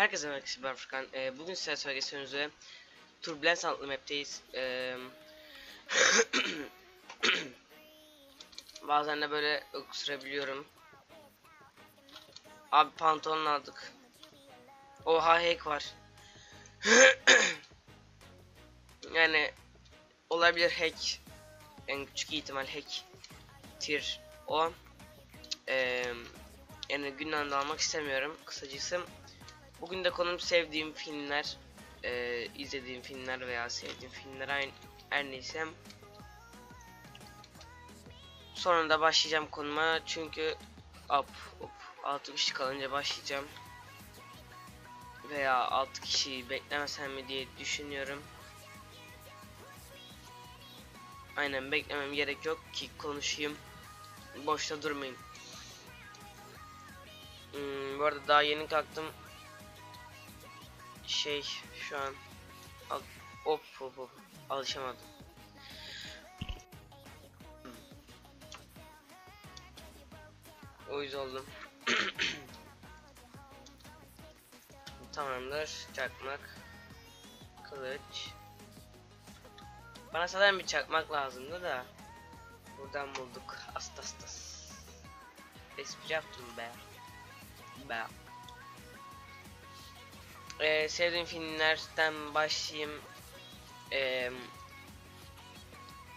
Herkese merhaba ben Furkan. Ee, bugün size söyleyeceğim üzere Turbulence adlı map'teyiz. Ee, bazen de böyle öksürebiliyorum. Abi pantolon aldık. Oha hack var. yani olabilir hack. En küçük ihtimal hack. Tier o. Ee, yani gündemde almak istemiyorum. Kısacası Bugün de konum sevdiğim filmler, e, izlediğim filmler veya sevdiğim filmler aynı her neyse. Sonra da başlayacağım konuma çünkü up, up 6 kişi kalınca başlayacağım. Veya 6 kişiyi beklemesem mi diye düşünüyorum. Aynen beklemem gerek yok ki konuşayım. Boşta durmayayım. Hmm, bu arada daha yeni kalktım şey şu an al, hop hop hop alışamadım. Uyuz oldum. Tamamdır. Çakmak. Kılıç. Bana zaten bir çakmak lazımdı da. Buradan bulduk. Astas tas. Espri yaptım be. Be. Ee, sevdiğim filmlerden başlayayım. Ee,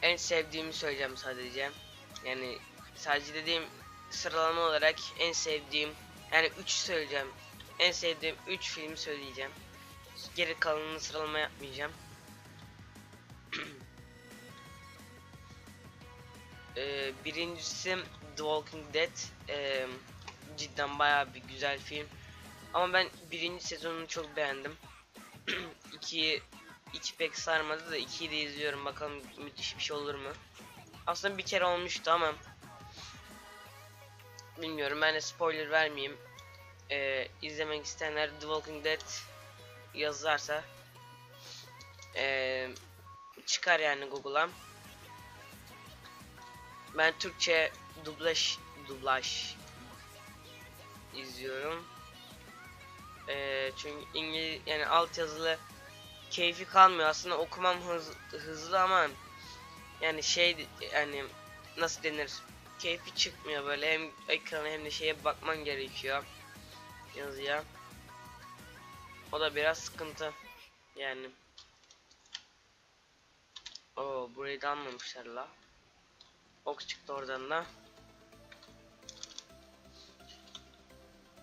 en sevdiğimi söyleyeceğim sadece. Yani sadece dediğim sıralama olarak en sevdiğim yani 3 söyleyeceğim. En sevdiğim 3 filmi söyleyeceğim. Geri kalanını sıralama yapmayacağım. ee, birincisi The Walking Dead. Ee, cidden bayağı bir güzel film. Ama ben birinci sezonunu çok beğendim. 2'yi iki pek sarmadı da 2'yi de izliyorum bakalım müthiş bir şey olur mu. Aslında bir kere olmuştu ama bilmiyorum ben de spoiler vermeyeyim. Ee, izlemek isteyenler The Walking Dead yazarsa ee, çıkar yani Google'a. Ben Türkçe dublaj dublaj izliyorum. Ee, çünkü İngiliz yani alt yazılı keyfi kalmıyor. Aslında okumam hız, hızlı ama yani şey yani nasıl denir? Keyfi çıkmıyor böyle hem ekrana hem de şeye bakman gerekiyor yazıya. O da biraz sıkıntı yani. O burayı da almamışlar la. Ok çıktı oradan da.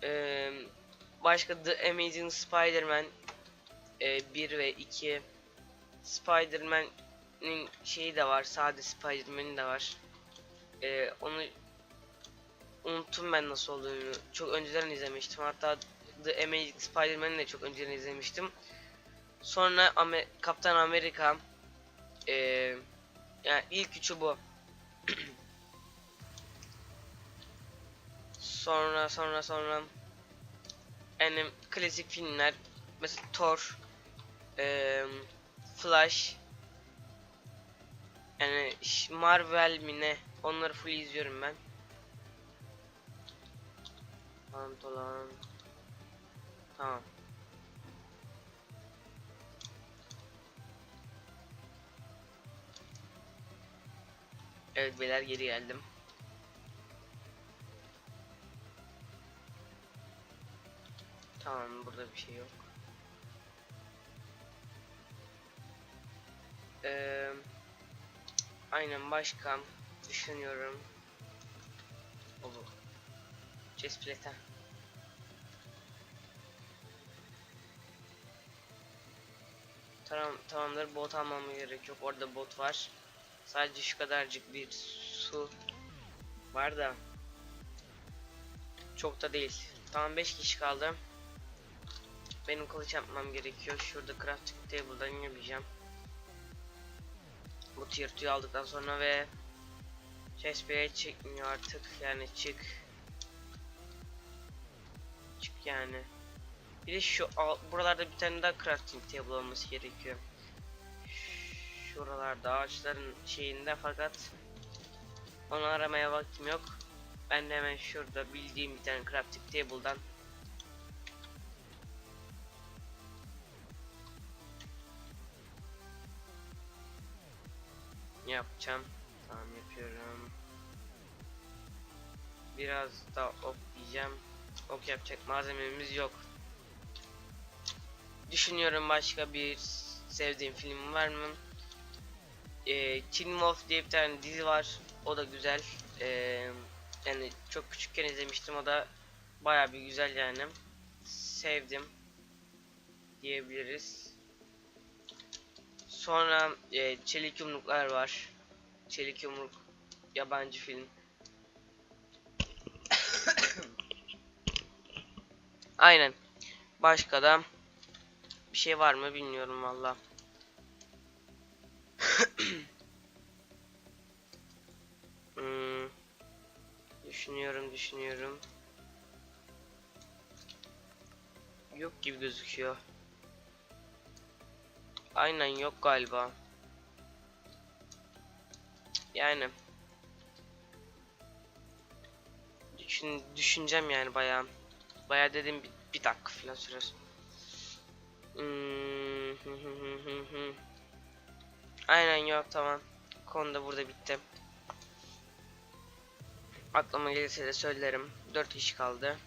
Eee Başka The Amazing Spider-Man e, 1 ve 2 Spider-Man'in şeyi de var. Sade Spider-Man'in de var. E, onu unuttum ben nasıl olduğunu. Çok önceden izlemiştim. Hatta The Amazing Spider-Man'i de çok önceden izlemiştim. Sonra Amer Kaptan Amerika e, yani ilk üçü bu. sonra sonra sonra yani klasik filmler mesela Thor, e, Flash, yani Marvel mi ne onları full izliyorum ben. Pantolon. Tamam. Evet beyler geri geldim. Tamam burada bir şey yok. Ee, aynen başka düşünüyorum. Olur. Chestplate. Tamam tamamdır bot almama gerek yok. Orada bot var. Sadece şu kadarcık bir su var da çok da değil. Tamam 5 kişi kaldı. Benim kılıç yapmam gerekiyor. Şurada crafting table'dan yapacağım. Bu tier 2'yi aldıktan sonra ve chestplate çekmiyor artık. Yani çık. Çık yani. Bir de şu al, buralarda bir tane daha crafting table olması gerekiyor. Şuralarda ağaçların şeyinde fakat onu aramaya vaktim yok. Ben de hemen şurada bildiğim bir tane crafting table'dan yapacağım. Tamam yapıyorum. Biraz da ok diyeceğim. Ok yapacak malzememiz yok. Düşünüyorum başka bir sevdiğim film var mı? Ee, Teen Wolf diye bir tane dizi var. O da güzel. Ee, yani çok küçükken izlemiştim. O da baya bir güzel yani. Sevdim diyebiliriz. Sonra e, Çelik Yumruklar var. Çelik Yumruk yabancı film. Aynen. Başka da bir şey var mı bilmiyorum valla. hmm. Düşünüyorum düşünüyorum. Yok gibi gözüküyor. Aynen yok galiba. Yani düşün düşüneceğim yani bayağı. Bayağı dedim bir, bir dakika falan sürer. Hmm. Aynen yok tamam. Konu da burada bitti. Aklıma gelirse de söylerim. 4 kişi kaldı.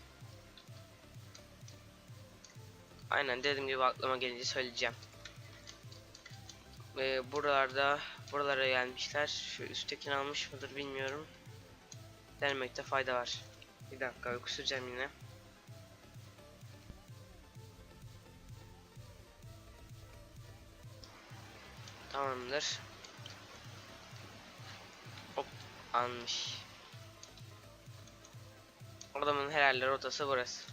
Aynen dediğim gibi aklıma gelince söyleyeceğim. Ee, buralarda buralara gelmişler. Şu üsttekini almış mıdır bilmiyorum. Denemekte fayda var. Bir dakika öksüreceğim yine. Tamamdır. Hop almış. Adamın herhalde rotası burası.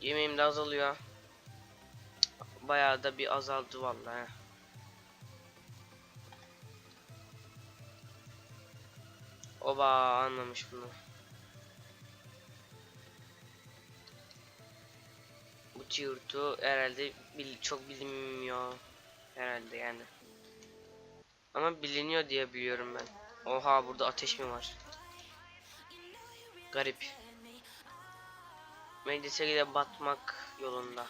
Yemeğim de azalıyor. Bayağı da bir azaldı vallahi. Oba anlamış bunu. Bu çığırtı herhalde bil çok bilinmiyor herhalde yani. Ama biliniyor diye biliyorum ben. Oha burada ateş mi var? Garip. Mediseli'de batmak yolunda.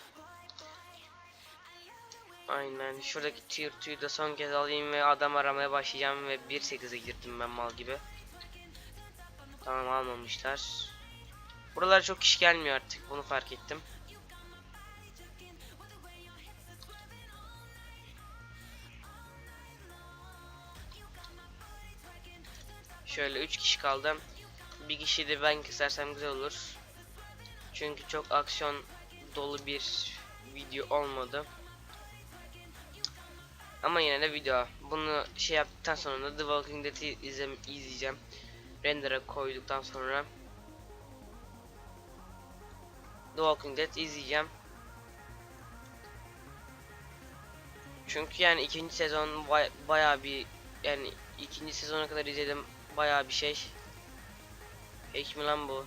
Aynen şuradaki tier 2'yu da son kez alayım ve adam aramaya başlayacağım ve 1.8'e girdim ben mal gibi. Tamam almamışlar. Buralar çok kişi gelmiyor artık bunu fark ettim. Şöyle 3 kişi kaldı. Bir kişi de ben kesersem güzel olur. Çünkü çok aksiyon dolu bir video olmadı. Ama yine de video. Bunu şey yaptıktan sonra da The Walking Dead'i izle izleyeceğim. Render'a koyduktan sonra The Walking Dead izleyeceğim. Çünkü yani ikinci sezon bay bayağı bir yani ikinci sezona kadar izledim bayağı bir şey. Fake mi lan bu?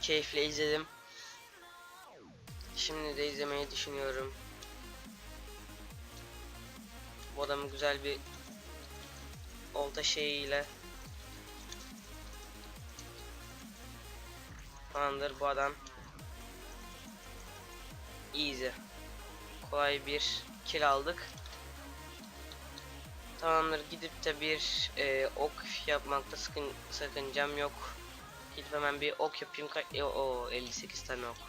Keyifle izledim. Şimdi de izlemeyi düşünüyorum. Bu adamın güzel bir olta şeyiyle Tamamdır bu adam Easy. Kolay bir kill aldık. Tamamdır. Gidip de bir e, ok yapmakta sakın, sakıncam yok. Gidip hemen bir ok yapayım. E, o 58 tane ok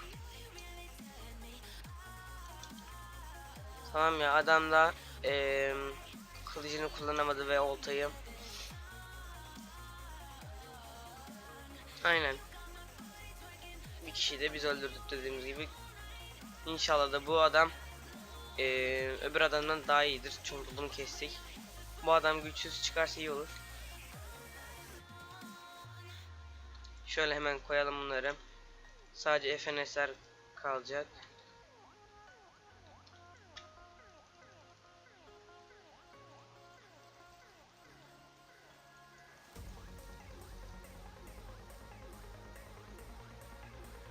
Tamam ya adam da e, kılıcını kullanamadı ve oltayı. Aynen. Bir kişiyi de biz öldürdük dediğimiz gibi. İnşallah da bu adam e, öbür adamdan daha iyidir. Çünkü bunu kestik. Bu adam güçsüz çıkarsa iyi olur. Şöyle hemen koyalım bunları. Sadece FNS'ler kalacak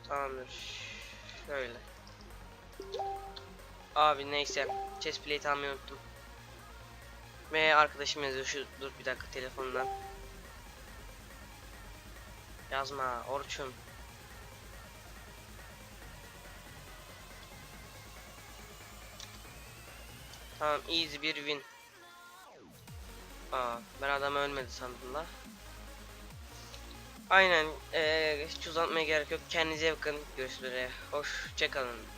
Tamamdır. Şöyle. Abi neyse. Chest plate almayı unuttum. Ve arkadaşım yazıyor şu dur bir dakika telefondan. Yazma Orçun. Tamam easy bir win. Aa ben adam ölmedi sandım da. Aynen eee hiç uzatmaya gerek yok. Kendinize bakın. Görüşürüz. Hoşçakalın.